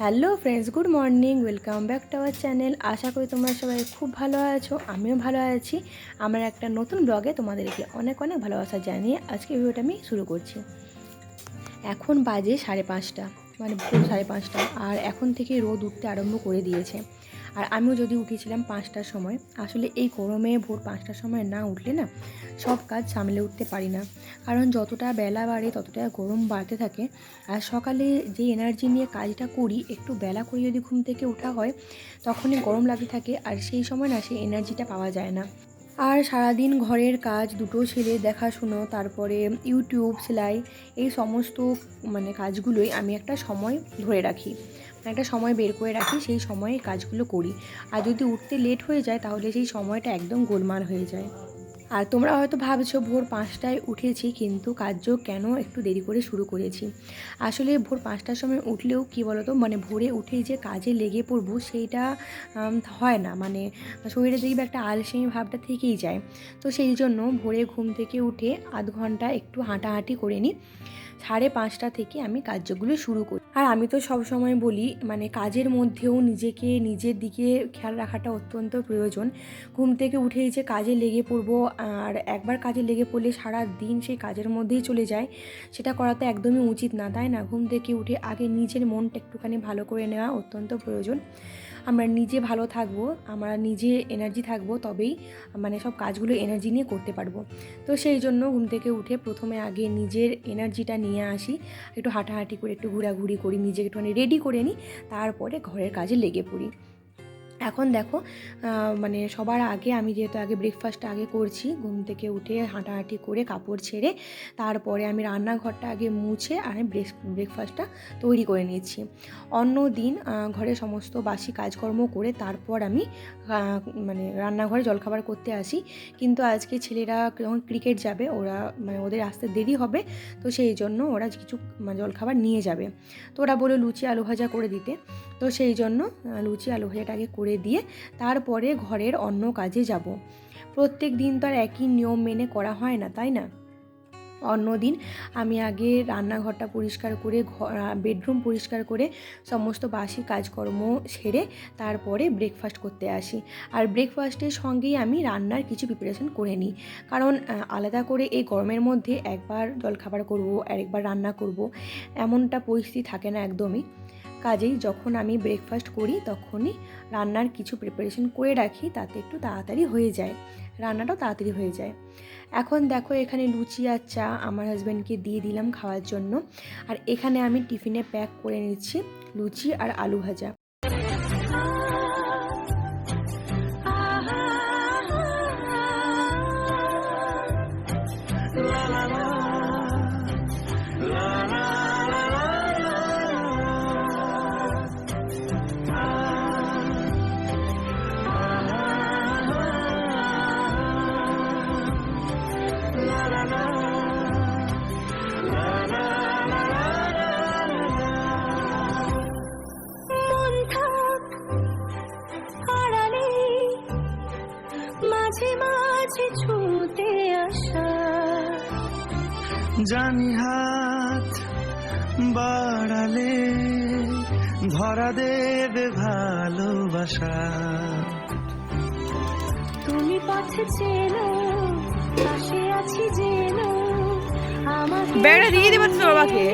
Hello friends, good morning, welcome back to our channel. আশা করি তোমরা সবাই খুব ভালো আছো, আমিও ভালো আছি। আমার একটা নতুন ব্লগে তোমাদেরকে অনেক অনেক ভালোবাসা জানিয়ে আজকে ভিডিওটা আমি শুরু করছি। এখন বাজে সাড়ে পাঁচটা মানে ভোর সাড়ে পাঁচটা, আর এখন থেকে রোদ উঠতে আরম্ভ করে দিয়েছে। আর আমিও যদি উঠেছিলাম পাঁচটার সময়, আসলে এই গরমে ভোর পাঁচটার সময় না উঠলে না সব কাজ সামলে উঠতে পারি না। কারণ যতটা বেলা বাড়ে, ততটা গরম বাড়তে থাকে। আর সকালে যে এনার্জি নিয়ে কাজটা করি, একটু বেলা করে যদি ঘুম থেকে ওঠা হয়, তখনই গরম লাগতে থাকে। আর সেই সময় না সেই এনার্জিটা পাওয়া যায় না। আর সারাদিন ঘরের কাজ দুটো ছেলে দেখাশুনো, তারপরে ইউটিউব, সেলাই, এই সমস্ত মানে কাজগুলোই আমি একটা সময় ধরে রাখি। একটা সময় বের করে রাখি, সেই সময়ে কাজগুলো করি। আর যদি উঠতে লেট হয়ে যায়, তাহলে সেই সময়টা একদম গোলমাল হয়ে যায়। আর তোমরা হয়তো ভাবছ, ভোর পাঁচটায় উঠেছি, কিন্তু কার্য কেন একটু দেরি করে শুরু করেছি? আসলে ভোর পাঁচটার সময় উঠলেও কি বলতো মানে ভোরে উঠেই যে কাজে লেগে পড়ব, সেইটা হয় না। মানে শরীরে দেখবে একটা আলসেমি ভাবটা থেকেই যায়। তো সেই জন্য ভোরে ঘুম থেকে উঠে আধ ঘণ্টা একটু হাঁটাহাঁটি করে নিই। সাড়ে পাঁচটা থেকে আমি কার্যগুলো শুরু করি। আর আমি তো সব সময় বলি মানে কাজের মধ্যেও নিজেকে, নিজের দিকে খেয়াল রাখাটা অত্যন্ত প্রয়োজন। ঘুম থেকে উঠেই যে কাজে লেগে পড়ব, আর একবার কাজে লেগে পড়লে সারা দিন সেই কাজের মধ্যেই চলে যায়, সেটা করা তো একদমই উচিত না, তাই না? ঘুম থেকে উঠে আগে নিজের মনটা একটুখানি ভালো করে নেওয়া অত্যন্ত প্রয়োজন। আমরা নিজে ভালো থাকব, আমরা নিজে এনার্জি থাকব, তবেই মানে সব কাজগুলো এনার্জি নিয়ে করতে পারব। তো সেই জন্য ঘুম থেকে উঠে প্রথমে আগে নিজের এনার্জিটা নিয়ে আসি, একটু হাঁটাহাঁটি করে, একটু ঘোরাঘুরি করি, নিজেকে একটুখানি রেডি করে নিই, তারপরে ঘরের কাজে লেগে পড়ি। এখন দেখো মানে সবার আগে আমি যেহেতু আগে ব্রেকফাস্টটা আগে করছি, ঘুম থেকে উঠে হাঁটাহাঁটি করে কাপড় ছেড়ে তারপরে আমি রান্নাঘরটা আগে মুছে আর আমি ব্রেক ব্রেকফাস্টটা তৈরি করে নিয়েছি। অন্য দিন ঘরে সমস্ত বাসি কাজকর্ম করে তারপর আমি মানে রান্নাঘরে জলখাবার করতে আসি। কিন্তু আজকে ছেলেরা যখন ক্রিকেট যাবে, ওরা মানে ওদের আসতে দেরি হবে, তো সেই জন্য ওরা কিছু জলখাবার নিয়ে যাবে। তো ওরা বলে লুচি আলু ভাজা করে দিতে। তো সেই জন্য লুচি আলু ভাজাটা আগে করে দিয়ে তারপরে ঘরের অন্য কাজে যাব। প্রত্যেক দিন তো আর একই নিয়ম মেনে করা হয় না, তাই না? অন্য দিন আমি আগে রান্নাঘরটা পরিষ্কার করে বেডরুম পরিষ্কার করে সমস্ত বাসি কাজকর্ম সেরে তারপরে ব্রেকফাস্ট করতে আসি। আর ব্রেকফাস্টের সঙ্গেই আমি রান্নার কিছু প্রিপারেশন করে নিই। কারণ আলাদা করে এই গরমের মধ্যে একবার জলখাবার করব আর একবার রান্না করব, এমনটা পরিস্থিতি থাকে না একদমই। কাজেই যখন আমি ব্রেকফাস্ট করি, তখনই রান্নার কিছু প্রিপারেশন করে রাখি, তাতে একটু তাড়াতাড়ি হয়ে যায়। রান্নাটাও তাড়াতাড়ি হয়ে যায়। এখন দেখো, এখানে লুচি আর চা আমার হাজব্যান্ডকে দিয়ে দিলাম খাওয়ার জন্য। আর এখানে আমি টিফিনে প্যাক করে নিচ্ছি লুচি আর আলু ভাজা। জানি হাত বাড়ালে ধরা দেবে ভালোবাসা তুমি পথে চেনো পাশে আছি যেন আমাকে বেড়া দিয়ে দেবে তো তোর বাবাকে।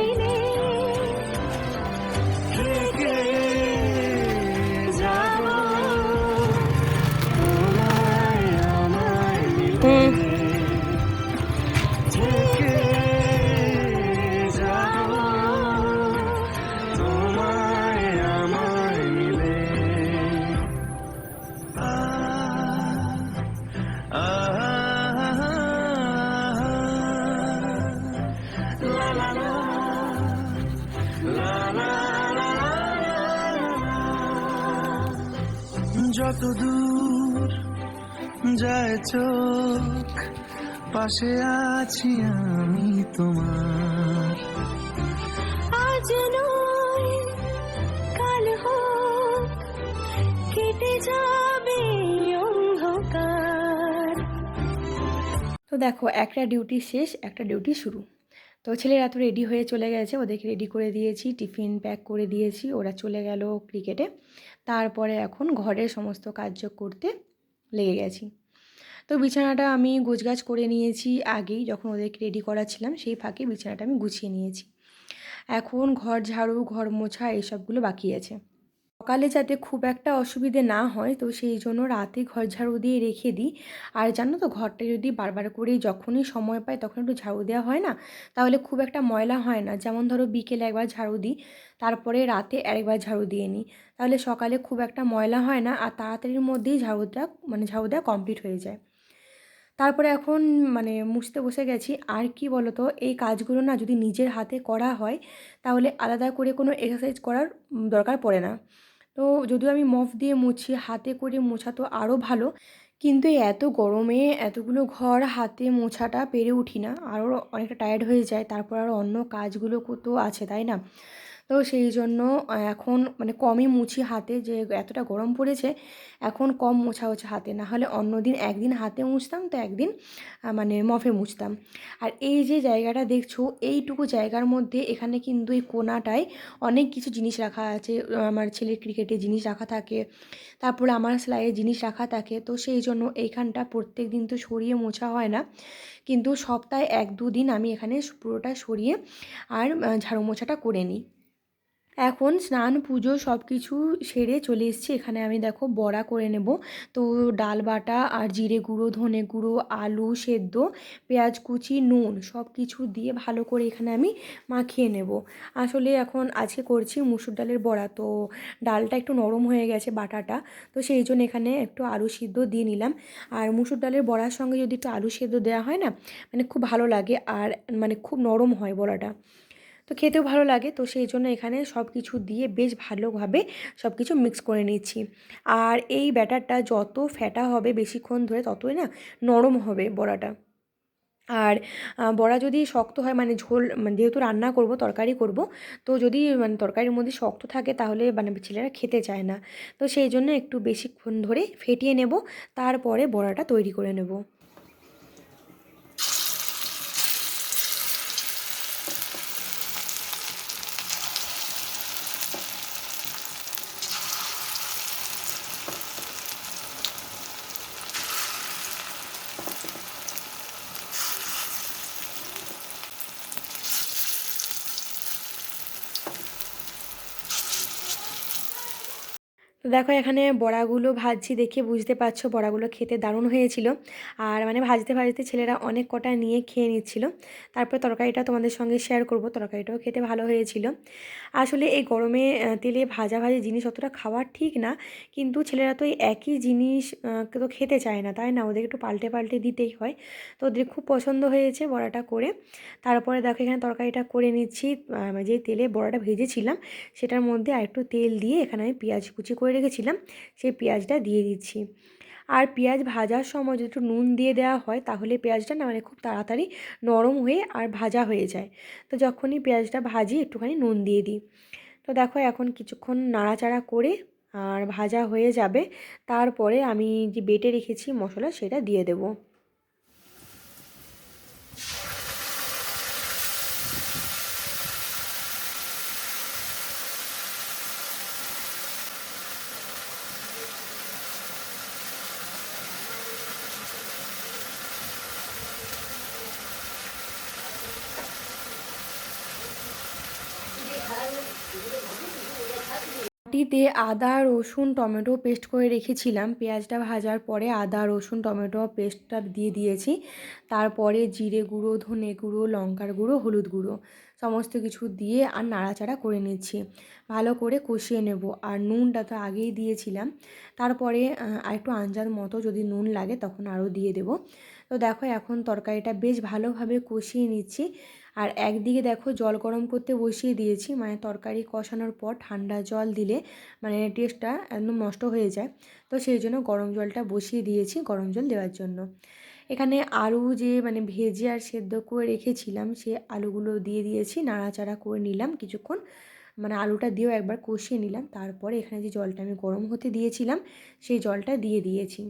যত দূর যায় চোখ পাশে আছি আমি তোমার। আজ নয় কাল হোক কেটে যাবে অন্ধকার। তো দেখো একটা ডিউটি শেষ একটা ডিউটি শুরু। তো ছেলেরা তো রেডি হয়ে চলে গেছে ওদেরকে রেডি করে দিয়েছি টিফিন প্যাক করে দিয়েছি ওরা চলে গেল ক্রিকেটে। তারপরে এখন ঘরের সমস্ত কার্য করতে লেগে গেছি। তো বিছানাটা আমি গোছগাছ করে নিয়েছি, আগেই যখন ওদেরকে রেডি করাছিলাম সেই ফাঁকে বিছানাটা আমি গুছিয়ে নিয়েছি। এখন ঘর ঝাড়ু, ঘর মোছা এসবগুলো বাকি আছে। সকালে যাতে খুব একটা অসুবিধে না হয়, তো সেই জন্য রাতে ঘর ঝাড়ু দিয়ে রেখে দিই। আর জানো তো, ঘরটা যদি বারবার করে যখনই সময় পাই, তখন একটু ঝাড়ু দেওয়া হয় না? তাহলে খুব একটা ময়লা হয় না। যেমন ধরো, বিকেলে একবার ঝাড়ু দিই, তারপরে রাতে আরেকবার ঝাড়ু দিয়ে নিই। তাহলে সকালে খুব একটা ময়লা হয় না, আর তাড়াতাড়ির মধ্যেই ঝাড়ুটা মানে ঝাড়ু দেওয়া কমপ্লিট হয়ে যায়। তারপরে এখন মানে মুছতে বসে গেছি। আর কি বলো তো এই কাজগুলো না যদি নিজের হাতে করা হয়, তাহলে আলাদা করে কোনো এক্সারসাইজ করার দরকার পড়ে না। তো যদিও আমি মফ দিয়ে মুছি, হাতে করে মোছা তো আরও ভালো। কিন্তু এত গরমে এতগুলো ঘর হাতে মোছাটা পেরে উঠি না। আরও অনেকটা টায়ার্ড হয়ে যায়, তারপর আরও অন্য কাজগুলো তো আছে, তাই না? তো সেই জন্য এখন মানে কমই মুছি হাতে যে এতটা গরম পড়েছে, এখন কম মোছা হচ্ছে হাতে। না হলে অন্য দিন একদিন হাতে মুছতাম তো একদিন মানে মফে মুছতাম। আর এই যে জায়গাটা দেখছ, এইটুকু জায়গার মধ্যে এখানে কিন্তু এই কোনাটায় অনেক কিছু জিনিস রাখা আছে। আমার ছেলের ক্রিকেটে জিনিস রাখা থাকে, তারপরে আমার সেলাইয়ের জিনিস রাখা থাকে। তো সেই জন্য এইখানটা প্রত্যেক দিন তো সরিয়ে মোছা হয় না। কিন্তু সপ্তাহে এক দু দিন আমি এখানে পুরোটা সরিয়ে আর ঝাড়ু মোছাটা করে নিই। এখন স্নান, পুজো সব কিছু সেরে চলে এসেছি। এখানে আমি দেখো বড়া করে নেব। তো ডাল বাটা আর জিরে গুঁড়ো, ধনে গুঁড়ো, আলু সেদ্ধ, পেঁয়াজ কুচি, নুন সব কিছু দিয়ে ভালো করে এখানে আমি মাখিয়ে নেব। আসলে এখন আজকে করছি মুসুর ডালের বড়া। তো ডালটা একটু নরম হয়ে গেছে বাটাটা। তো সেই জন্য এখানে একটু আলু সিদ্ধ দিয়ে নিলাম। আর মুসুর ডালের বড়ার সঙ্গে যদি একটু আলু সেদ্ধ দেওয়া হয় না মানে খুব ভালো লাগে। আর মানে খুব নরম হয় বড়াটা। তো খেতেও ভালো লাগে। তো সেই জন্য এখানে সব কিছু দিয়ে বেশ ভালোভাবে সব কিছু মিক্স করে নিচ্ছি। আর এই ব্যাটারটা যত ফ্যাটা হবে বেশিক্ষণ ধরে ততই না নরম হবে বড়াটা। আর বড়া যদি শক্ত হয় মানে ঝোল মানে যেহেতু রান্না করব, তরকারি করব, তো যদি মানে তরকারির মধ্যে শক্ত থাকে তাহলে মানে ছেলেরা খেতে চায় না। তো সেই জন্য একটু বেশিক্ষণ ধরে ফেটিয়ে নেব, তারপরে বড়াটা তৈরি করে নেব। তো দেখো, এখানে বড়াগুলো ভাজছি দেখে বুঝতে পারছ, বড়াগুলো খেতে দারুণ হয়েছিল। আর মানে ভাজতে ভাজতে ছেলেরা অনেক কটা নিয়ে খেয়ে নিচ্ছিল। তারপর তরকারিটা তোমাদের সঙ্গে শেয়ার করব, তরকারিটাও খেতে ভালো হয়েছিল। আসলে এই গরমে তেলে ভাজা ভাজি জিনিস অতটা খাওয়া ঠিক না, কিন্তু ছেলেরা তো এই একই জিনিস তো খেতে চায় না, তাই না? ওদের একটু পাল্টে পাল্টে দিতেই হয়। তো ওদের খুব পছন্দ হয়েছে বড়াটা করে। তারপরে দেখো, এখানে তরকারিটা করে নিচ্ছি যে তেলে বড়াটা ভেজেছিলাম, সেটার মধ্যে আর একটু তেল দিয়ে এখানে আমি পেঁয়াজ কুচি করে রেখেছিলাম, সেই পেঁয়াজটা দিয়ে দিচ্ছি। আর পেঁয়াজ ভাজার সময় যদি একটু নুন দিয়ে দেওয়া হয়, তাহলে পেঁয়াজটা না মানে খুব তাড়াতাড়ি নরম হয়ে আর ভাজা হয়ে যায়। তো যখনই পেঁয়াজটা ভাজি, একটুখানি নুন দিয়ে দিই। তো দেখো এখন কিছুক্ষণ নাড়াচাড়া করে আর ভাজা হয়ে যাবে। তারপরে আমি যে বেটে রেখেছি মশলা, সেটা দিয়ে দেবো। বাটিতে আদা, রসুন, টমেটো পেস্ট করে রেখেছিলাম। পেঁয়াজটা ভাজার পরে আদা, রসুন, টমেটো পেস্টটা দিয়ে দিয়েছি। তারপরে জিরে গুঁড়ো, ধনে গুঁড়ো, লঙ্কার গুঁড়ো, হলুদ গুঁড়ো সমস্ত কিছু দিয়ে আর নাড়াচাড়া করে নিচ্ছি। ভালো করে কষিয়ে নেব। আর নুনটা তো আগেই দিয়েছিলাম। তারপরে আর একটু আঞ্জার মতো যদি নুন লাগে তখন আরও দিয়ে দেব। তো দেখো এখন তরকারিটা বেশ ভালোভাবে কষিয়ে নিচ্ছি। আর একদিকে দেখো জল গরম করতে বসিয়ে দিয়েছি মানে তরকারি কষানোর পর ঠান্ডা জল দিলে মানে টেস্টটা একদম নষ্ট হয়ে যায়। তো সেই জন্য গরম জলটা বসিয়ে দিয়েছি গরম জল দেওয়ার জন্য। এখানে আলু যে মানে ভেজে আর সেদ্ধ করে রেখেছিলাম, সে আলুগুলো দিয়ে দিয়েছি, নাড়াচাড়া করে নিলাম কিছুক্ষণ। মানে আলুটা দিয়েও একবার কষিয়ে নিলাম, তারপরে এখানে যে জলটা আমি গরম হতে দিয়েছিলাম, সেই জলটা দিয়ে দিয়েছি।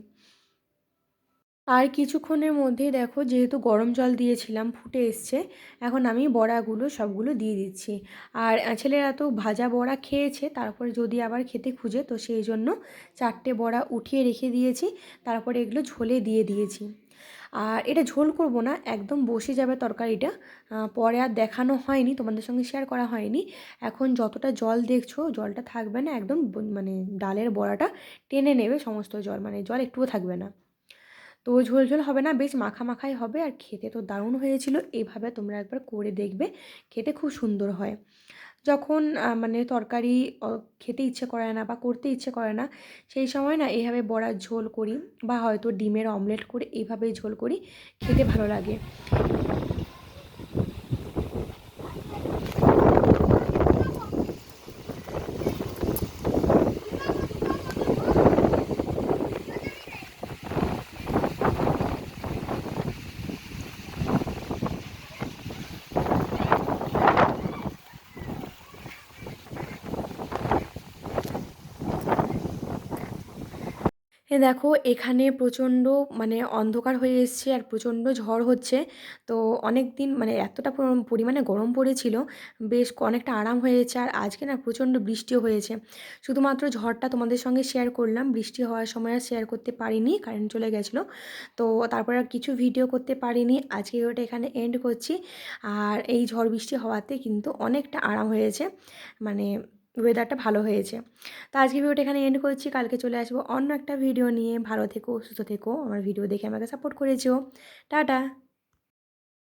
আর কিছুক্ষণের মধ্যেই দেখো যেহেতু গরম জল দিয়েছিলাম, ফুটে এসছে, এখন আমি বড়াগুলো সবগুলো দিয়ে দিচ্ছি। আর ছেলেরা তো ভাজা বড়া খেয়েছে, তারপরে যদি আবার খেতে খুঁজে, তো সেই জন্য চারটে বড়া উঠিয়ে রেখে দিয়েছি, তারপরে এগুলো ঝোলে দিয়ে দিয়েছি। আর এটা ঝোল করব না, একদম বসে যাবে তরকারিটা পরে আর দেখানো হয়নি, তোমাদের সঙ্গে শেয়ার করা হয়নি। এখন যতটা জল দেখছ, জলটা থাকবে না, একদম মানে ডালের বড়াটা টেনে নেবে সমস্ত জল মানে জল একটুও থাকবে না। তো ঝোল ঝোল হবে না, বেশ মাখা মাখাই হবে আর খেতে তো দারুণ হয়েছিল। এভাবে তোমরা একবার করে দেখবে, খেতে খুব সুন্দর হয়। যখন মানে তরকারি খেতে ইচ্ছে করে না বা করতে ইচ্ছে করে না, সেই সময় না এইভাবে বড়ার ঝোল করি বা হয়তো ডিমের অমলেট করে এইভাবেই ঝোল করি, খেতে ভালো লাগে। এ দেখো, এখানে প্রচণ্ড মানে অন্ধকার হয়ে এসছে আর প্রচণ্ড ঝড় হচ্ছে। তো অনেক দিন মানে এতটা পরিমাণে গরম পড়েছিল, বেশ অনেকটা আরাম হয়েছে আর আজকে না প্রচণ্ড বৃষ্টিও হয়েছে। শুধুমাত্র ঝড়টা তোমাদের সঙ্গে শেয়ার করলাম, বৃষ্টি হওয়ার সময় আর শেয়ার করতে পারিনি কারেন্ট চলে গেছিল। তো তারপর আর কিছু ভিডিও করতে পারিনি, আজকে ওটা এখানে এন্ড করছি। আর এই ঝড় বৃষ্টি হওয়াতে কিন্তু অনেকটা আরাম হয়েছে মানে ওয়েদারটা ভালো হয়েছে। তো আজকে ভিডিওটা এখানে এন্ড করছি। কালকে চলে আসব অন্য একটা ভিডিও নিয়ে। ভালো থেকো, সুস্থ থেকো। আমার ভিডিও দেখে আমাকে সাপোর্ট করেছ। টাটা!